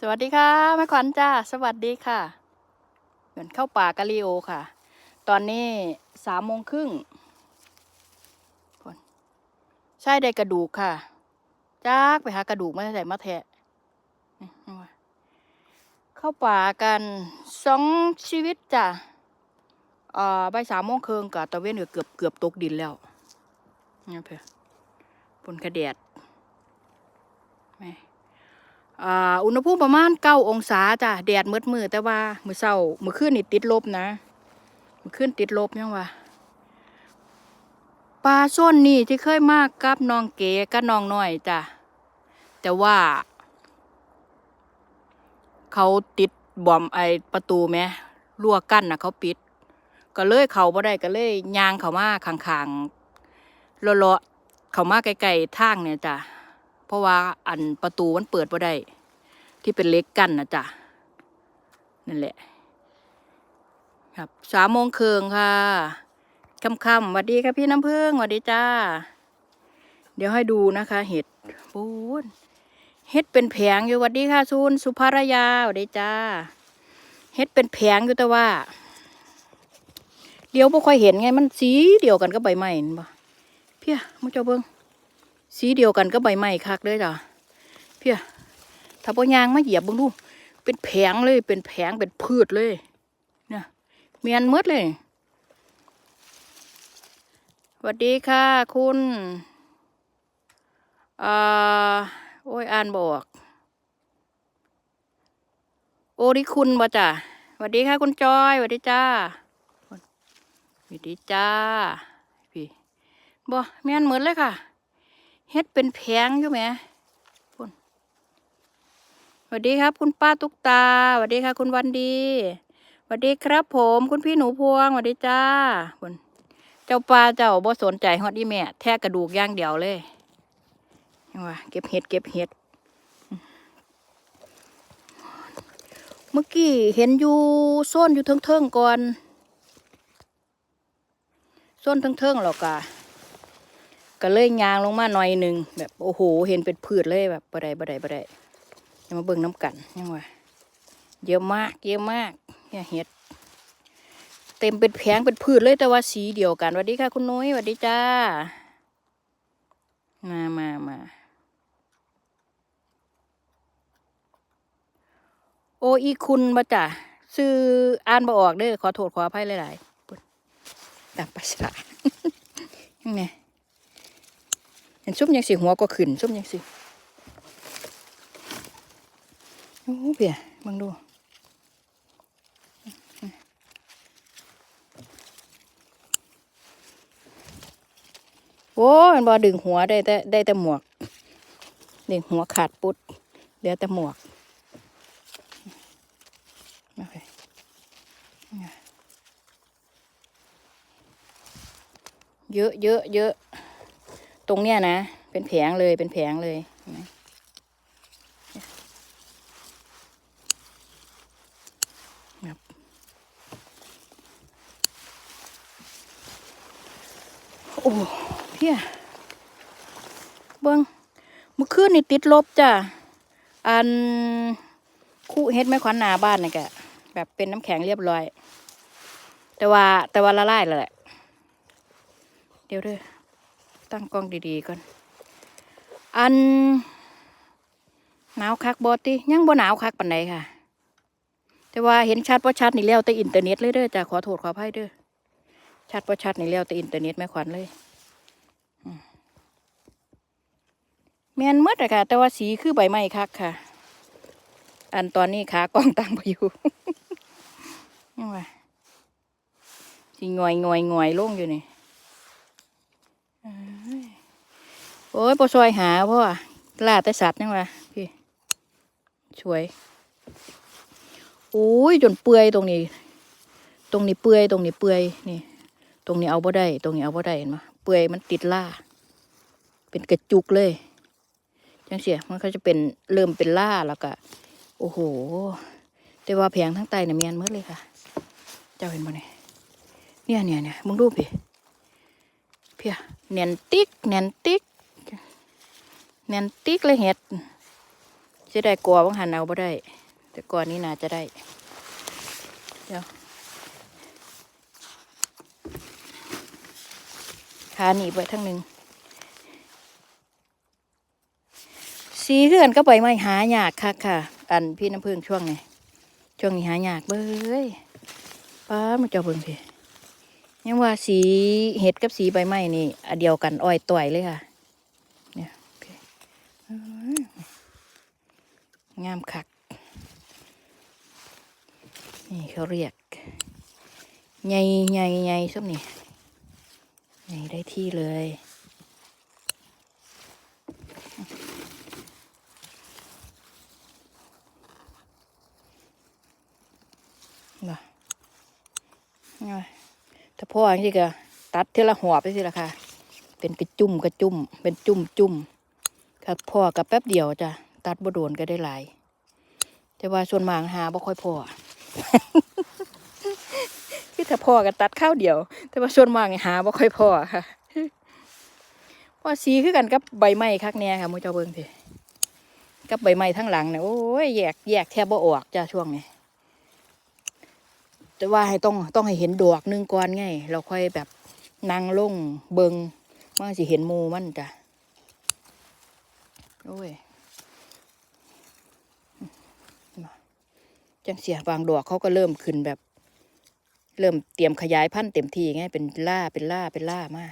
สวัสดีค่ะแม่ขวัญจ้าสวัสดีค่ะ เหมือนเข้าป่ากะลีโอค่ะ ตอนนี้สามโมงครึ่งใช่ได้กระดูกค่ะจากไปหากระดูกมาใส่มาแทะเข้าป่ากันสองชีวิตจ้ะอ่าใบสามโมงครึ่งกับตะเวนเกือบเกือบตกดินแล้วนี่เพื่อปนกระแดดแม่ อุณหภูมิประมาณเก้าองศาจ้ะแดดมืดมือแต่ว่ามือเศร้ามือขึ้นนี่ติดลบนะมือขึ้นติดลบยังวะปลาส้นนี่ที่เคยมากกับน้องเก๋กับน้องน้อยจ้ะแต่ว่า เขาติดบอมไอประตูไหมรั้วกั้นนะเขาปิด ก็เลยเขาบ่ได้ก็เลยยางเขามาข้างๆเลาะๆเขามาไกลๆทางเนี่ยจ้ะ เพราะว่าอันประตูมันเปิดบ่ได้ ที่เป็นเล็กกั้นนะจ๊ะนั่นแหละ ครับสามโมงครึ่งค่ะค่ำๆสวัสดีค่ะพี่น้ำพึ่งสวัสดีจ้า เดี๋ยวให้ดูนะคะ เห็ดปูนเห็ดเป็นแผงอยู่สวัสดีค่ะซูนสุภรยาสวัสดีจ้า เห็ดเป็นแผงอยู่แต่ว่า เดี๋ยวบ่ค่อยเห็นไงมันสีเดียวกันก็ใบไม้นั่นบ่เพี้ยมึงเจ้าเบิ่ง สีเดียวกันก็ใบไม้คักเลยจ้ะเพียถ้าปยางมาเหยียบบึงดู เป็นแผงเลย เป็นแผงเป็นพืชเลยเนี่ยเมียนหมดเลยสวัสดีค่ะ คุณอ่าโอ้ยอ่านบอก โอริคุณบ่จ้ะสวัสดีค่ะ คุณจอยสวัสดีจ้าสวัสดีจ้าพี่บ่เมียนหมดเลยค่ะ เฮ็ดเป็นแพงอยู่ไหมคุณสวัสดีครับ คุณป้าตุ๊กตาสวัสดีค่ะ คุณวันดีสวัสดีครับ ผม คุณพี่หนูพวงสวัสดีจ้าคุณเจ้าปลาเจ้าบ่สนใจฮอดอีแม่แท้กระดูกย่างเดียวเลยยังว่าเก็บเห็ดเก็บเห็ด เมื่อกี้เห็นอยู่โซนอยู่เทิงๆก่อนโซนเทิงๆหรอกอะ ก็เลยยางลงมาหน่อยหนึ่งแบบโอ้โห เห็นเป็นพืชเลยแบบบ่ได้บ่ได้บ่ได้อย่ามาเบิ่งน้ำกันยังว่าเยอะมาก เยอะมากเนี่ยเห็ด เต็มเป็นแผงเป็นพืชเลยแต่ว่าสีเดียวกันสวัสดีค่ะคุณนุ้ยสวัสดีจ้า มามามาโออีคุณมาจ้ะซื้ออ่านบ่ออกเด้อขอโทษขออภัยหลายๆปุ๊ดตามภาษายังไง เห็นซุ่มยังสิหัวก็ขึ้นซุ่มยังสิโอ้เปียมึงดูโอ้มันบอดึงหัวได้แต่ได้แต่หมวกดึงหัวขาดปุ๊ดเหลือแต่หมวกเยอะเยอะเยอะ ตรงเนี้ยนะ เป็นแผงเลยเป็นแผงเลยเห็นไหมโอ้เพี้ยเบิ้งเมื่อคืนนี่ติดลบจ้ะ อันคู่เฮ็ดไม่ขวัญหนาบ้านนี่กะแบบเป็นน้ำแข็งเรียบร้อย แต่ว่าแต่ว่าละลายแล้วแหละเดี๋ยวเด้อ ตั้งกล้องดีๆก่อน อันหนาวคักบอติยังบ่หนาวคักปานใดค่ะ แต่ว่าเห็นชัดว่าชัดนี่แล้วแต่อินเทอร์เน็ตเลยเด้อจ้ะขอโทษขออภัยเด้อชัดว่าชัดนี่แล้วแต่อินเทอร์เน็ตแม่ขวัญเลยอืมแมนหมดอะค่ะ แต่ว่าสีคือใบไม้คักค่ะ อันตอนนี้ขากล้องตั้งไปอยู่ยังไงสีงอยงอยงอยลงอยู่นี่ โอ้ยปซอยหาพ่อล่าแต่สัตว์นี่วะพี่ช่วยโอ้ยจนเปื่อยตรงนี้ ตรงนี้เปื่อยตรงนี้เปื่อยนี่ ตรงนี้เอาบ่ได้ ตรงนี้เอาบ่ได้เห็นไหมเปื่อยมันติดล่า เป็นกระจุกเลยจังเสียมันก็จะเป็นเริ่มเป็นล่าแล้วก็โอ้โห แต่ว่าแผงทั้งใต้เนี่ยเมียนหมดเลยค่ะ เจ้าเห็นบ่เนี่ยเนี่ยเนี่ยเนี่ยมึงดูพี่ พียเนียนติ๊กเนียนติ๊กเนียนติ๊กเลยเห็ดจะได้กลัวว่างหันเอาบ่ได้ แต่ก่อนนี้น่าจะได้ เดี๋ยวขาหนีไว้ทั้งหนึ่งสีเลื่อนก็ใบไม้หายากค่ะค่ะ อันพี่น้ำพึ่งช่วงนี้ช่วงนี้หายากเบ้ยป้ามาเจ้าเบิ่งพี่ ยังว่าสีเห็ดกับสีใบไม้นี่อันเดียวกันอ้อยต่อยเลยค่ะ เนี่ยโอเคงามคัก นี่เขาเรียกใหญ่ใหญ่ใหญ่ส้มนี่ใหญ่ได้ที่เลยมาเอา ถ้าพ่ออย่างนี้ก็ตัดเทละหัวไปสิละค่ะ เป็นกระจุ่มกระจุ่มเป็นจุ่มจุ่มครับพ่อกับแป๊บเดียวจ้ะตัดบ่โดนก็ได้หลาย แต่ว่าส่วนมากหาบ่ค่อยพอคือถ้าพ่อก็ตัดข้าวเดียว แต่ว่าส่วนมากนี่หาบ่ค่อยพอค่ะว่าสีคือกันกับใบไม้คักแน่ค่ะมูเจ้าเบิ่งพี่กับใบไม้ทั้งหลังเนี่ยโอ้ยแยกแยกแทบบ่ออกจ้าช่วงนี้ แต่ว่าให้ต้องต้องให้เห็นดอกหนึงก่อนไงเราค่อยแบบนั่งลงเบิงมันสิเห็นมูมันจ้ะโอ้ยจังเสียบางดอกเขาก็เริ่มขึ้นแบบ เริ่มเตรียมขยายพันธุ์เต็มที่ไงเป็นล่าเป็นล่าเป็นล่ามา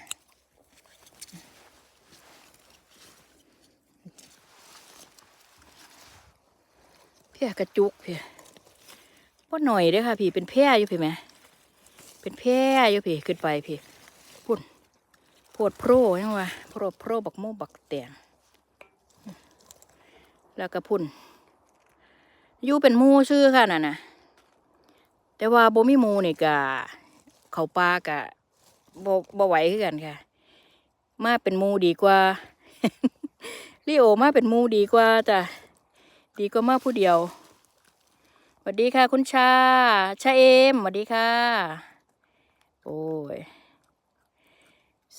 เพียกระจุกเพีย ว่หน่อยเด้อค่ะพี่เป็นแพร่อยู่พี่ไหมเป็นแพร่อยู่พี่ขึ้นไปพี่พุ่นโพดโพรยังวะโพดโพรบักโมบักแตงแล้วก็พุ่นอยู่เป็นมูชื่อค่ะน่ะนะแต่ว่าโบมีมูนี่กะเขาปลากะบ่บ่ไหวคือกันค่ะ มาเป็นมูดีกว่าลีโอมาเป็นมูดีกว่าจ้ะดีกว่ามาผู้เดียว วัสดีค่ะ คุณชา ชาเอมสวัสดีค่ะ โอ้ย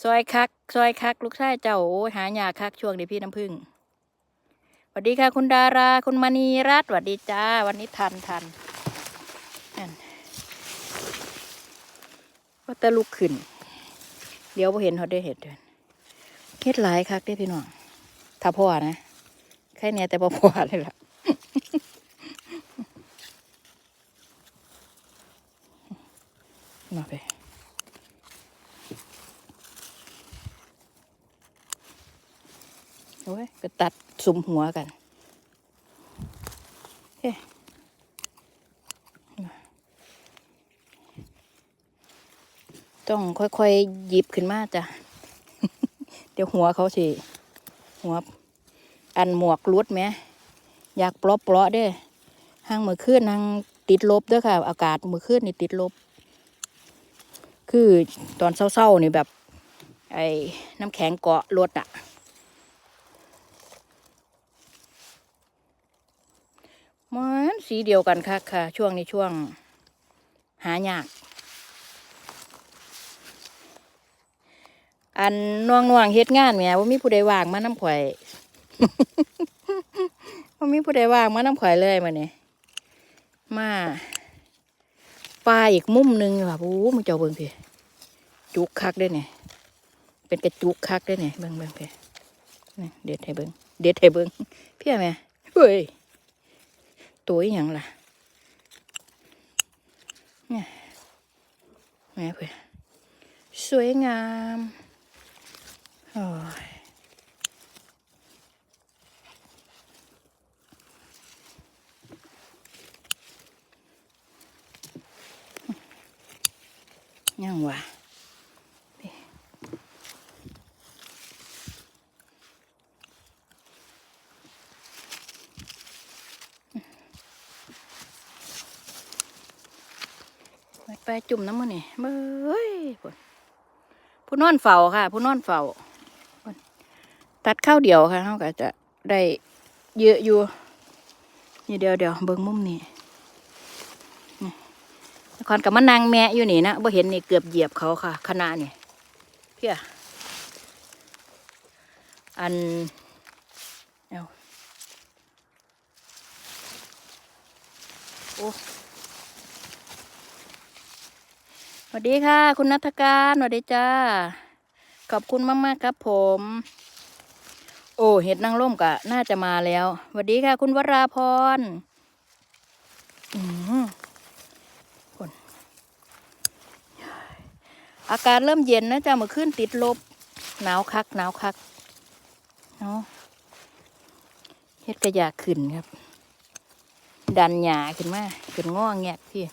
ซอยคัก ซอยคัก ลูกชายเจ้า โอ้ยหายากคักช่วงนี้พี่น้ำพึ่งสวัสดีค่ะ คุณดารา คุณมณีรัตน์สวัสดีจ้า วันนี้ทันทันว่าแตะลุกขึ้น เดี๋ยวพอเห็นเขาได้เห็ดเดือนเฮ็ดหลายคักได้พี่น้องถ้าพ่อนะ แค่เนี้ยแต่บ่พ่อเลยล่ะ มาไปโอ้ยก็ตัดสุมหัวกันเฮ้ต้องค่อยๆหยิบขึ้นมาจ้ะ เดี๋ยวหัวเขาสิหัว อันหมวกรุดไหม อยากเปลาะเปลาะๆเด้ห้างมือขึ้นห้างติดลบด้อค่ะ อากาศมือขึ้นนี่ติดลบ คือตอนเศร้าๆนี่แบบ ไอ้น้ำแข็งเกาะรถอะมันสีเดียวกันค่ะค่ะ ช่วงนี้ช่วง หายาก อันน่วงน่วงเฮ็ดงานแหม่ว่ามีผู้ใดว่างมาน้ำข่อยว่ามีผู้ใดว่างมาน้ำข่อยเลยมาเนี่ยมาปลาอีกมุมหนึ่งแบบโอ้มึงเจ้าเบิ่งพี่ จุกคักได้เนี่ยเป็นกระจุกคักได้เนี่ยเบิ่งเบิ่งพี่นี่เด็ดให้เบิ่งเด็ดให้เบิ่งเพี่ยแม่เฮ้ยตัวอย่างล่ะเนี่ยแม่เพื่อสวยงามโอ้ยยังวะ ไปจุ่มน้ำมันนี่เบ้ยพุ่นผู้นอนเฝ้าค่ะ ผู้นอนเฝ้าตัดข้าวเดียวค่ะเขาก็จะได้เยอะอยู่นี่เดี๋ยวเดี๋ยวเบิ้งมุมนี่นี่นครกับมะนางแม่อยู่นี่นะบ่เห็นนี่เกือบเหยียบเขาค่ะขนาดนี่เพี่ยอันเอาโอ้ส วัสดีค่ะ คุณนัทการสวัสดีจ้า ขอบคุณมากๆครับผม โอ้เห็ดนางร่มกะน่าจะมาแล้วสวัสดีค่ะ คุณวราพรอืมคนอากาศเริ่มเย็นนะจ้าเมื่อคืนติดลบ หนาวคักหนาวคักเนาะเฮ็ดกระยาขึ้นครับ ดันหยาขึ้นมาขึ้นง้อแงกพี่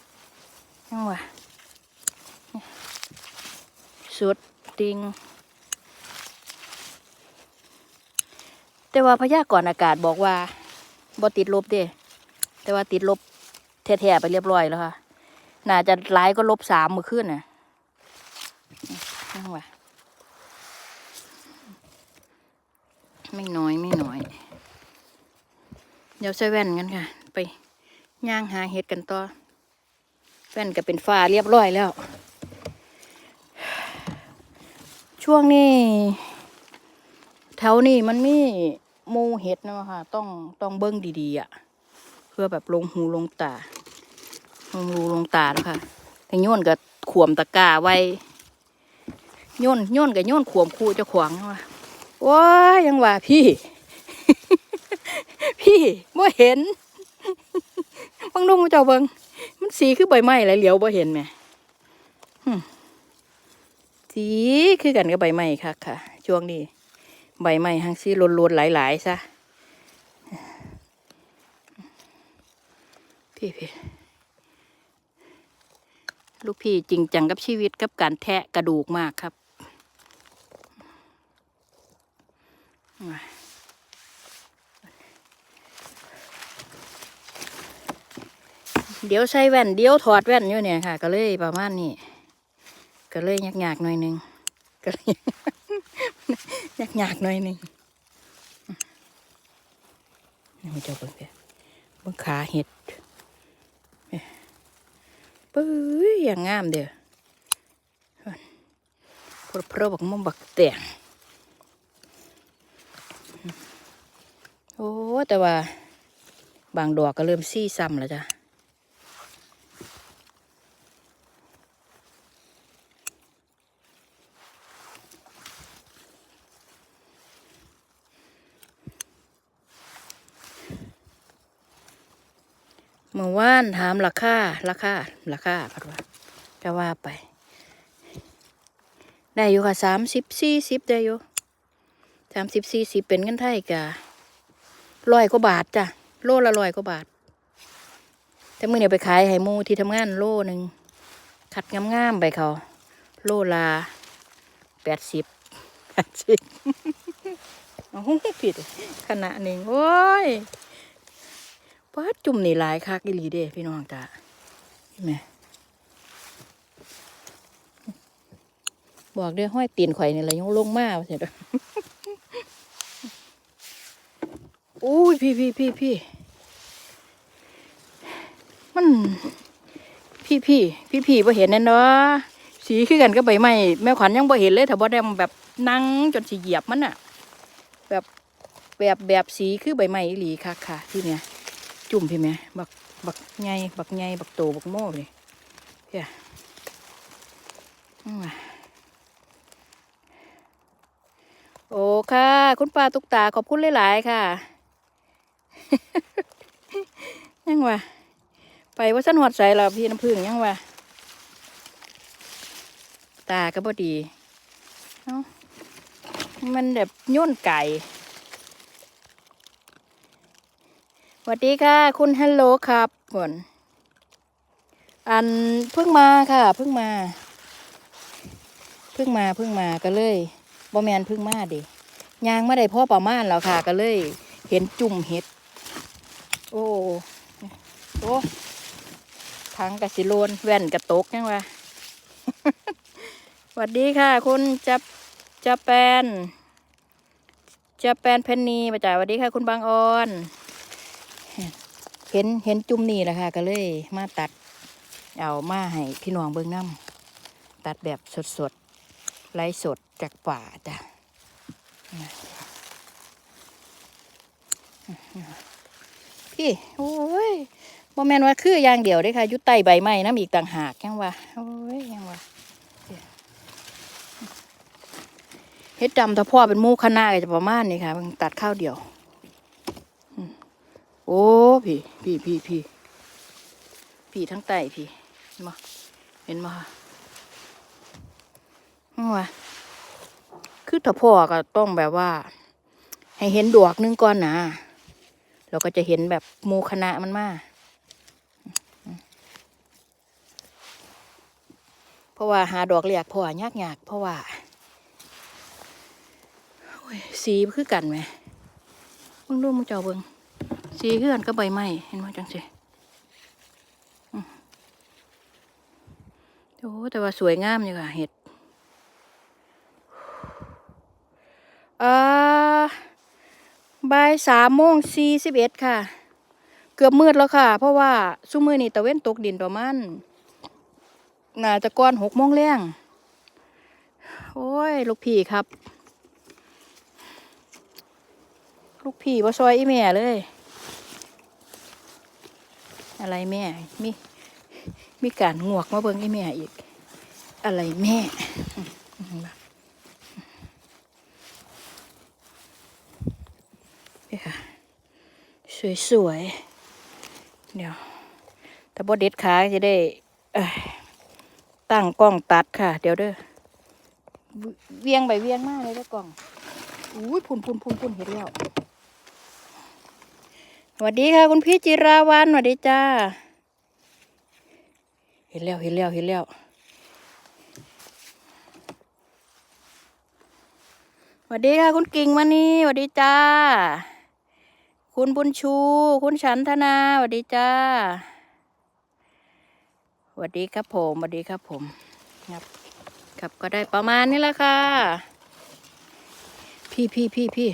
ยังวะ สุดติงแต่ว่าพยากรณ์อากาศบอกว่าบ่ติดลบเด้แต่ว่าติดลบแท้ๆไปเรียบร้อยแล้วค่ะ น่าจะหลายก็ลบสามมือขึ้นน่ะยังวะไม่น้อยไม่น้อย เดี๋ยวใส่แว่นกันค่ะ ไปย่างหาเห็ดกันต่อ แว่นก็เป็นฟ้าเรียบร้อยแล้ว ช่วงนี้ แถวนี้มันมีมูเห็ดนะค่ะ ต้องต้องเบิ้งดีๆอะ เพื่อแบบลงหูลงตา ลงรูลงตาแล้วค่ะแต่โยนกับขวมตะกาไว้โยนโยนกับโยนขวมคู่เจะขวางยังวะว้ายังว่าพี่ พี่บ่เห็นบังดุงมเจ้าเบิงมันสีคือใบไม้อะไรเหลียวบ่เห็นไหม สีคือกันกับใบไม้ค่ะค่ะ ช่วงนี้ใบไม้หังสีลนๆหลายๆซะพี่พี่ลูกพี่จริงจังกับชีวิตกับการแทะกระดูกมากครับเดี๋ยวใส่แว่น เดี๋ยวถอดแว่นอยู่เนี่ยค่ะ ก็เลยประมาณนี้ ก็เลยยากๆหน่อยหนึงก็เลยยากๆหน่อยหนึงนี่มันจะเบิ่งเด้เบิ่งขาเห็ดปื้ยอย่างงามเด้อเพรพรบักมุมบักแต่งโอ้แต่ว่า บางดอกก็เริ่มซี่ซ้ำแล้วจ้ะ เมื่อวานถามราคาราคาราคาพัดว่าจะว่าไป ได้อยู่ค่ะสามสิบสี่สิบได้อยู่สามสิบสี่สิบเป็นเงินไทยกะร้อยกว่าบาทจ้ะโลละร้อยกว่าบาท แต่มื่อเนี่ยไปขายให้มูที่ทำงานโลหนึ่งขัดงามๆไปเขา โลละแปดสิบแปดสิบโอ้โหผิดขนาดหนึ่งโอ้ย ป้าดจุ่มนี่หลายคักอีหลีเด้พี่น้องจ้าเห็นไหมบอกเด้อห้อยตีนข่อยนี่แหละยังลงมาเสร็จแล้วอุ้ยพี่พี่พี่พี่มันพี่พี่พี่พี่บ่เห็นแน่เนาะสีคือกันก็ใบไม้แม่ขวัญยังบ่เห็นเลยถ้าบ่ได้แบบนั่งจนสิเหยียบมันอะแบบแบบแบบสีคือใบไม้อีหลีค่ะค่ะที่เนี้ย จุ่มพี่แม่บักบักไงบักไงบักโตบักโม่เลยเฮียโอ้ค่ะ คุณป้าตุกตาขอบคุณหลายๆค่ะยังวะไปว่าสันหอดใส่เราพี่น้ำผึ้งยังวะตาก็บดีเอ้ามันแบบโย่นไก่ สวัสดีค่ะ คุณฮัลโหลครับก่อนอันเพิ่งมาค่ะ เพิ่งมา เพิ่งมาเพิ่งมาก็เลยบอแมนเพิ่งมาเดิยางไมาได้พ่อประมาณแล้วค่ะ ก็เลย เห็นจุ่มเห็ด โอ้โอ้ทั้งกระสิโลนแว่นกระตกยังวะสวัสดีค่ะ คุณจับจับแปนจับแปนเพนนีมาจ่ายสวัสดีค่ะ คุณบางออน เห็นเห็นจุ่มนี่แหละค่ะ ก็เลยมาตัด เอามาให้พี่น้องเบิ้งน้ำตัดแบบสดๆไล่สดจากป่าจ้ะพี่โอ้ยบ่แมนว่าคืออย่างเดียวเด้ค่ะยู่ใต้ใบไม้น้ำอีกต่างหากยังว่าโอ้ยยังว่าเฮ็ดดำถ้าพ่อเป็นมู่คณะก็จะประมาณนี้ค่ะตัดข้าวเดียว อ้พี่พี่พี่พี่พี่ทั้งใต้พี่เห็นบ่เห็นบ่คะยัว่าคือถ้าพ่อก็ต้องแบบว่า ให้เห็นดอกหนึงก่อนนะเราก็จะเห็นแบบมูคณะมันมาเพราะว่าหาดอกเรียกพ่อยากยากเพราะว่าสีคือกันไหมมึงดูมึงเจ้าเบิง สีคือนก็ใบไม้เห็นไหมจังสิโอ้แต่ว่าสวยงามอยู่ค่ะเห็ดอ่าบ่ายสามโมงสี่สิบเอ็ดค่ะ เกือบมืดแล้วค่ะ เพราะว่าซุ้มือนี่ตะเว้นตกดินประมาณน่าจะก่อนหกโมงแรงโอ้ย ลูกพี่ครับ ลูกพี่บ่ซอยอีแม่เลย อะไรแม่ มี มีการงวกมาเบิ่งอีแม่อีก อะไรแม่นี่ค่ะ สวยๆ เดี๋ยว ถ้าบดเด็ดขาจะได้ตั้งกล้องตัดค่ะ เดี๋ยวเด้อ เวเวียงไปเวียงมากเลยเด้อกล้อง อุ้ยพุ่นพุ่นพุ่นพุ่นเห็นแล้ว วัสดีค่ะ คุณพี่จิราวันสวัสดีจ้า เห็นแล้วเห็นแล้วเห็นแล้วสวัสดีค่ะ คุณกิ่งมานี่สวัสดีจ้า คุณบุญชู คุณฉันธนาสวัสดีจ้าสวัสดีครับผมสวัสดีครับผมครับครับก็ได้ประมาณนี้แหละค่ะ พี่พี่พี่พี่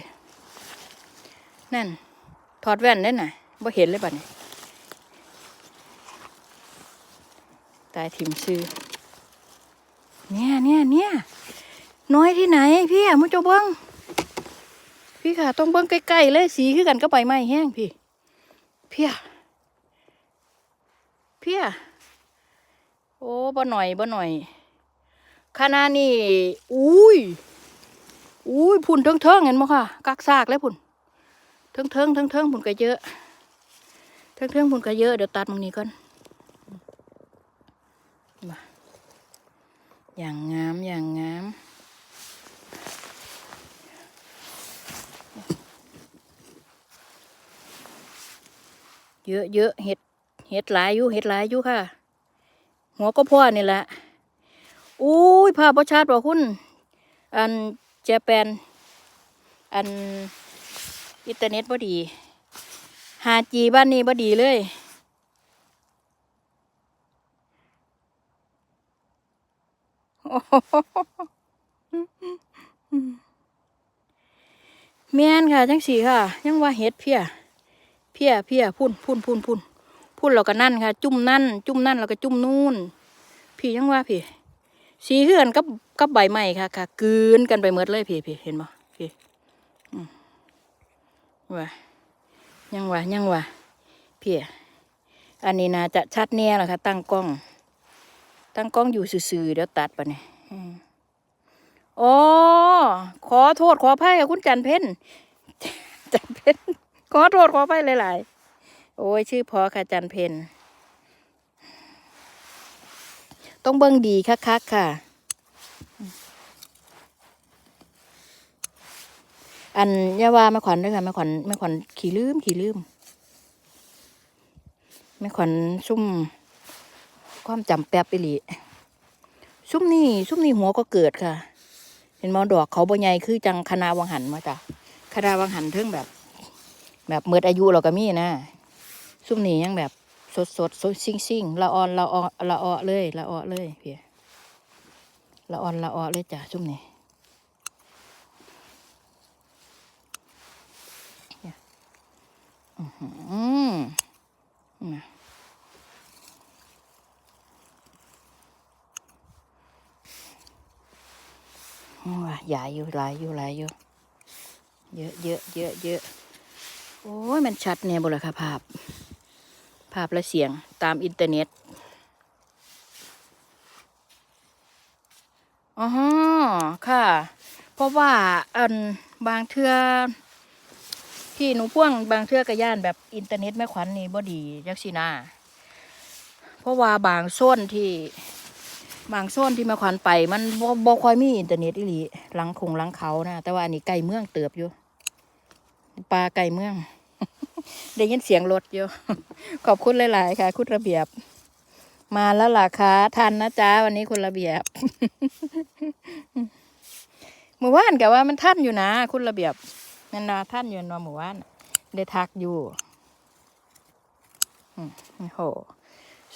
นั่น อดแว่นได้ไหนะบ่เห็นเลยบัดนี้ ตายถิ่มซื้อ เนี่ยเนี่ยเนี่ยน้อยที่ไหนพี่อะมุจจเบิ้งพี่ค่ะ ต้องเบิ้งใกล้ๆเลยสีคือกันก็ใบไม้แห้งพี่ เพียเพียโอ้บ่หน่อยบ่หน่อยขนาดนี่อุ้ยอุ้ยพุ่นเทิงๆเห็นมั้ค่ะ กักซากเลยพุ่น เทิงเทิงเทิงเทิงพุ่นก็เยอะเทิงเทิงพุ่นก็เยอะเดี๋ยวตัดตรงนี้ก่อนมาอย่างงามอย่างงามเยอะเยอะเห็ดเห็ดหลายอยู่เห็ดหลายอยู่ค่ะ หัวก็พ่อนี่แหละอุ้ยภาพประชาติบอกคุณอันเจแปนอัน อินเทอร์เน็ตบ่ดีหาจีบ้านนี้บ่ดีเลยแม่นค่ะ จังสีค่ะ ยังว่าเห็ดเพียเพียเพียพุ่นพุ่นพุ่นพุ่นพุ่นเราก็นั่นค่ะ จุ่มนั่น จุ่มนั่นเราก็จุ่มนู่นพี่ยังว่าพี่สีเหือนกับกับใบไม้ค่ะค่ะกลืนกันไปหมดเลยพี่พี่เห็นบ่พี่อืม ว่ายังว่ายังว่าพี่อันนี้นะจะชัดแน่ละค่ะตั้งกล้อง ตั้งกล้องอยู่ซื่อๆเดี๋ยวตัดไปเนี่ยอ๋อขอโทษขออภัยกับคุณจันเพ็ญจันเพ็ญขอโทษขอไปหลายๆ โอ้ยชื่อพอค่ะจันเพนต้องเบิ่งดีคักๆค่ะ อันยาว่าแม่ขวัญด้วยค่ะแม่ขวัญแม่ขวัญขี่ลืมขี่ลืมแม่ขวัญซุ่ม ความจำแป๊บไปหลีซุ่มนี่ซุ่มนี่หัวก็เกิดค่ะ เห็นมอดอกเขาบ่ใหญ่คือจังคณะวังหันมาจ้ะคณะวังหันเทิงแบบ แบบเมื่ออายุเราก็มีนะซุ่มนี้ยังแบบสดสดสดซิ่งซิ่งละอ่อนละออละออเลยละออเลยเพี่ยละอ่อนละออเลยจ้ะซุ่มนี้เนี่ยอื้อหือ น่ะว่าใหญ่อยู่หลายอยู่หลายอยู่ เยอะเยอะเยอะเยอะโอ้ย มันชัดเนี่ยบุรค่ะภาพ ภาพและเสียงตามอินเทอร์เน็ตอ๋อค่ะ เพราะว่าอันบางเทือ ที่หนูพ่วงบางเทือกระย่านแบบอินเทอร์เน็ตแม่ขวัญนี่บ่ดีจักสินาเพราะว่าบางโซนที่บางโซนที่แม่ขวัญไป มันบ่บ่ค่อยมีอินเทอร์เน็ตอีหลีหลังคงหลังเขานะแต่ว่าอันนี้ไกลเมืองเติบอยู่ปลาไกลเมือง ได้ยินเสียงรถอยู่ ขอบคุณหลาย ๆ ค่ะ คุณระเบียบ มาแล้วล่ะคะทันนะจ๊ะวันนี้คุณระเบียบหมู่บ้านกับว่ามันท่านอยู่นะ คุณระเบียบ นันนาท่านอยู่นอหมู่บ้านได้ทักอยู่โอ้โห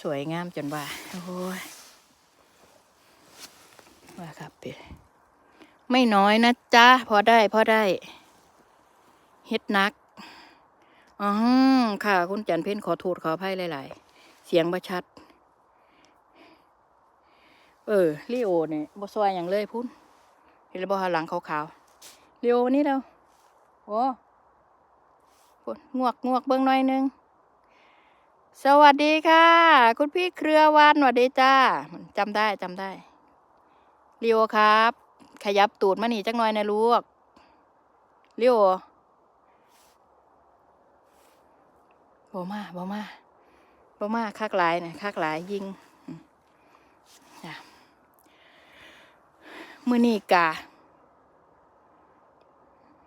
สวยงามจนว่า โอ้ยว่าครับเปียไม่น้อยนะจ๊ะ พอได้ พอได้ เฮ็ดนักอ๋อค่ะ คุณจันเพ่นขอโทษขออภัยหลาย ๆ เสียงบ่ชัด เออลีโอเนี่ยบ่ซอยอย่างเลยพุ่นเห็นแล้วบ่หาหลังขาวๆลีโอนี่เด้อ โอ้พุ่นงวกงวกเบิ่งหน่อยหนึง สวัสดีค่ะ คุณพี่เครือวันสวัสดีจ้าจำได้จำได้ลีโอครับ ขยับตูดมาหนีจักหน่อยนะลูกลีโอบ่มาบ่มาบ่มาคักหลายนะคักหลายยิงมือนี่กะ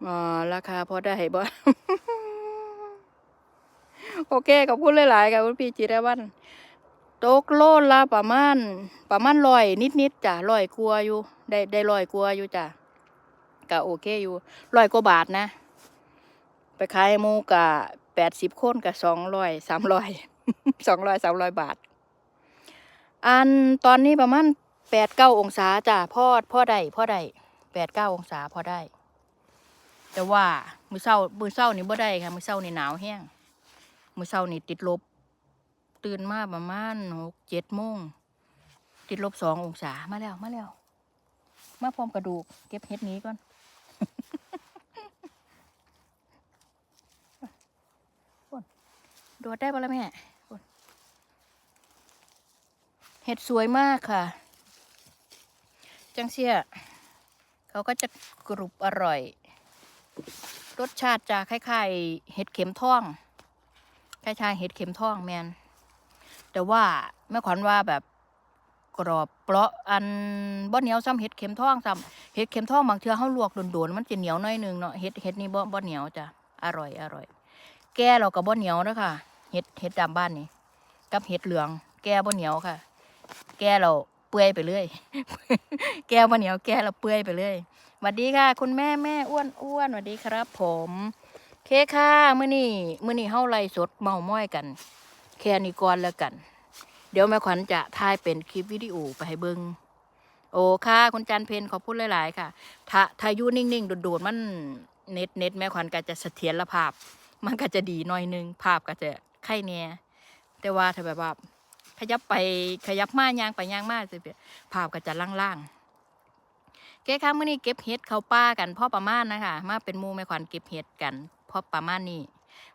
อ๋อราคาพอได้บ่โอเคขอบคุณหลายๆค่ะคุณพี่จิรวันตกโลดละประมาณ ประมาณร้อยนิดๆจ้ะร้อยกลัวอยู่ ได้ได้ร้อยกลัวอยู่จ้ะก็โอเคอยู่ร้อยกว่าบาทนะ ไปขายมูกะแปดสิบคนกะสองร้อยสามร้อยสองร้อยสามร้อยบาท อันตอนนี้ประมาณแปดเก้าองศาจ้ะพ่อพ่อได้พ่อได้แปดเก้าองศาพอได้ แต่ว่ามือเศร้ามือเศร้านี่บ่ได้ค่ะ มือเศร้านี่หนาวแห้งมือเศร้านี่ติดลบ ตื่นมาประมาณหกเจ็ดโมงติดลบสององศามาแล้วมาแล้วมาพร้อมกระดูก เก็บเห็ดนี้ก่อนโดดได้ปะละแม่เห็ดสวยมากค่ะ จังเสีย เขาก็จะกรุบอร่อย รสชาติจะคล้ายๆเห็ดเข็มทองคล้ายๆเห็ดเข็มทองแมนแต่ว่าแม่ขวัญว่าแบบกรอบเปราะอันบ่เหนียวซ้ำเห็ดเข็มทองซ้ำเห็ดเข็มทองบางเทื่อเขาลวกโดนๆมันจะเหนียวหน้อยหนึงเนาะเห็ดเห็ดนี่บ่บ่เหนียวจ้ะอร่อยอร่อย แก่เราก็บ่เหนียวเด้อค่ะเห็ดเห็ดดำบ้านนี่กับเห็ดเหลือง แก่บ่เหนียวค่ะ แก่เราเปื่อยไปเรื่อย แก่บ่เหนียวแก่เราเปื่อยไปเรื่อย สวัสดีค่ะ คุณแม่แม่อ้วนอ้วนสวัสดีครับ ผม เคกค่ะมื้อนี้มื้อนี้เฮาไล่สดเมาม้อยกัน แค่นี้ก่อนแล้วกัน เดี๋ยวแม่ขวัญจะถ่ายเป็นคลิปวิดีโอไปให้เบิงโอ้ค่ะ คุณจันเพนขอบคุณหลาย ๆ ค่ะ ถ้าถ้ายู่นิ่ง ๆ โดดๆมันเน็ตเน็ตแม่ขวัญก็จะเสถียรภาพ มันก็จะดีหน่อยนึง ภาพก็จะไข่เนี่ยแต่ว่าถ้าแบบว่าขยับไปขยับมาย่างไปย่างมาสิภาพก็จะล่างๆ เก๊ค่ะมื่อนี้เก็บเห็ดเขาป้ากันพ่อประมาณนะคะ มาเป็นมูแม่ขวัญเก็บเห็ดกันพ่อประมาณนี้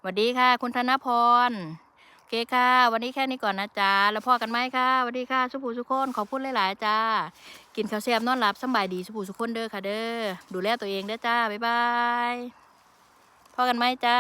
สวัสดีค่ะ คุณธนพรโอเคค่ะ วันนี้แค่นี้ก่อนนะจ๊ะแล้วพ่อกันไหมค่ะสวัสดีค่ะสุภูสุคนขอบคุณหลายๆจ้ากินข้าวแซ่บนอนหลับสบายดีสุภูสุคนเด้อค่ะเด้อดูแลตัวเองเด้อจ้าบ๊ายบายพ่อกันไหมจ้า